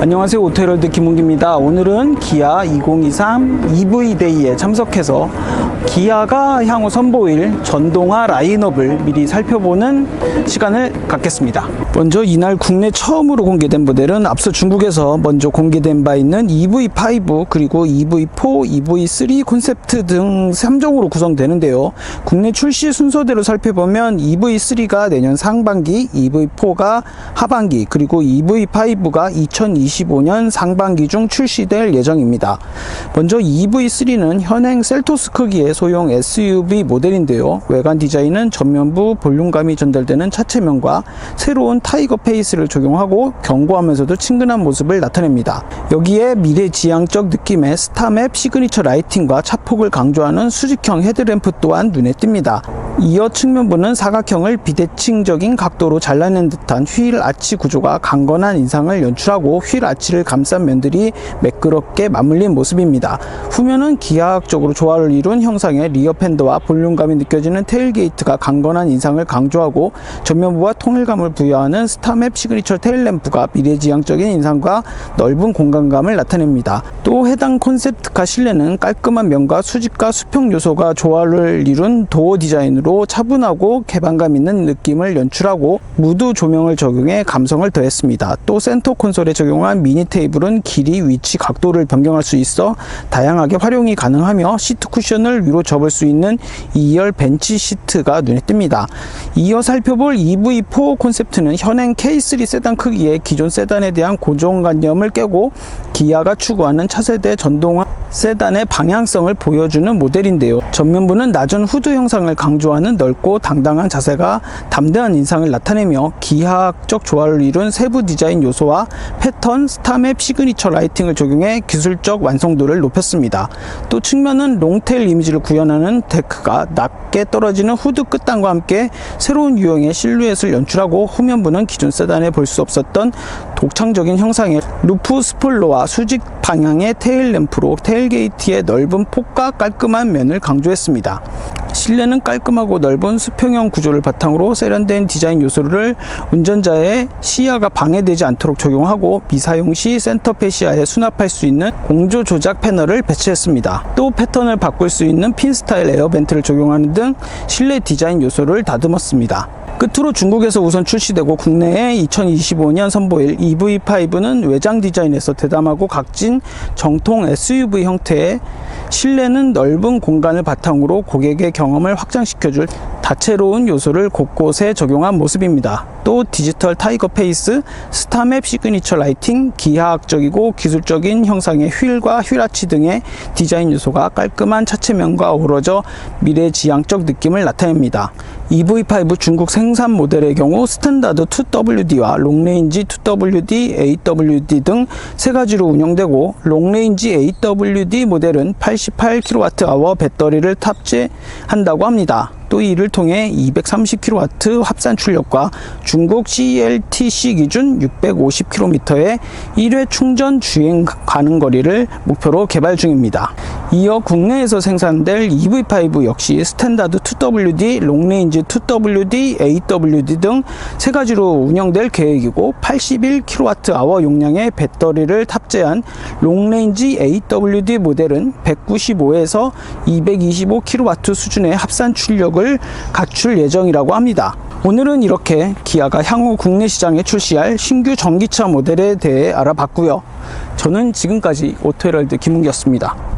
안녕하세요. 오토헤럴드 김웅기입니다. 오늘은 기아 2023 EV데이에 참석해서 기아가 향후 선보일 전동화 라인업을 미리 살펴보는 시간을 갖겠습니다 먼저 이날 국내 처음으로 공개된 모델은 앞서 중국에서 먼저 공개된 바 있는 EV5 그리고 EV4, EV3 콘셉트 등 3종으로 구성되는데요 국내 출시 순서대로 살펴보면 EV3가 내년 상반기, EV4가 하반기 그리고 EV5가 2025년 상반기 중 출시될 예정입니다. 먼저 EV3는 현행 셀토스 크기의 소형 SUV 모델인데요. 외관 디자인은 전면부 볼륨감이 전달되는 차체면과 새로운 타이거 페이스를 적용하고 견고하면서도 친근한 모습을 나타냅니다. 여기에 미래지향적 느낌의 스타맵 시그니처 라이팅과 차폭을 강조하는 수직형 헤드램프 또한 눈에 띕니다. 이어 측면부는 사각형을 비대칭적인 각도로 잘라낸 듯한 휠 아치 구조가 강건한 인상을 연출하고 휠 아치를 감싼 면들이 매끄럽게 맞물린 모습입니다. 후면은 기하학적으로 조화를 이룬 형상의 리어 팬더와 볼륨감이 느껴지는 테일게이트가 강건한 인상을 강조하고 전면부와 통일감을 부여하는 스타맵 시그니처 테일램프가 미래지향적인 인상과 넓은 공간감을 나타냅니다. 또 해당 콘셉트카 실내는 깔끔한 면과 수직과 수평 요소가 조화를 이룬 도어 디자인으로 차분하고 개방감 있는 느낌을 연출하고 무드 조명을 적용해 감성을 더했습니다. 또 센터 콘솔에 적용한 미니 테이블은 길이, 위치, 각도를 변경할 수 있어 다양하게 활용이 가능하며 시트 쿠션을 위로 접을 수 있는 2열 벤치 시트가 눈에 띕니다. 이어 살펴볼 EV4 콘셉트는 현행 K3 세단 크기의 기존 세단에 대한 고정관념을 깨고 기아가 추구하는 차세대 전동화 세단의 방향성을 보여주는 모델인데요. 전면부는 낮은 후드 형상을 강조하는 넓고 당당한 자세가 담대한 인상을 나타내며 기하학적 조화를 이룬 세부 디자인 요소와 패턴, 스타맵 시그니처 라이팅을 적용해 기술적 완성도를 높였습니다. 또 측면은 롱테일 이미지를 구현하는 데크가 낮게 떨어지는 후드 끝단과 함께 새로운 유형의 실루엣을 연출하고 후면부는 기존 세단에 볼 수 없었던 독창적인 형상의 루프 스폴러와 수직 방향의 테일 램프로 테일 게이트의 넓은 폭과 깔끔한 면을 강조했습니다. 실내는 깔끔하고 넓은 수평형 구조를 바탕으로 세련된 디자인 요소를 운전자의 시야가 방해되지 않도록 적용하고 미사용 시 센터 페시아에 수납할 수 있는 공조 조작 패널을 배치했습니다. 또 패턴을 바꿀 수 있는 핀 스타일 에어벤트를 적용하는 등 실내 디자인 요소를 다듬었습니다. 끝으로 중국에서 우선 출시되고 국내에 2025년 선보일 EV5는 외장 디자인에서 대담하고 각진 정통 SUV 형태의 실내는 넓은 공간을 바탕으로 고객의 경험을 확장시켜줄 다채로운 요소를 곳곳에 적용한 모습입니다. 또 디지털 타이거 페이스, 스타맵 시그니처 라이팅, 기하학적이고 기술적인 형상의 휠과 휠아치 등의 디자인 요소가 깔끔한 차체면과 어우러져 미래지향적 느낌을 나타냅니다. EV5 중국 생산 모델의 경우 스탠다드 2WD와 롱레인지 2WD, AWD 등 세 가지로 운영되고 롱레인지 AWD 모델은 88kWh 배터리를 탑재한다고 합니다. 또 이를 통해 230kW 합산 출력과 중국 CLTC 기준 650km의 1회 충전 주행 가능 거리를 목표로 개발 중입니다. 이어 국내에서 생산될 EV5 역시 스탠다드 2WD, 롱레인지 2WD, AWD 등 세 가지로 운영될 계획이고 81kWh 용량의 배터리를 탑재한 롱레인지 AWD 모델은 195에서 225kW 수준의 합산 출력을 갖출 예정이라고 합니다. 오늘은 이렇게 기아가 향후 국내 시장에 출시할 신규 전기차 모델에 대해 알아봤고요. 저는 지금까지 오토헤럴드 김은기였습니다.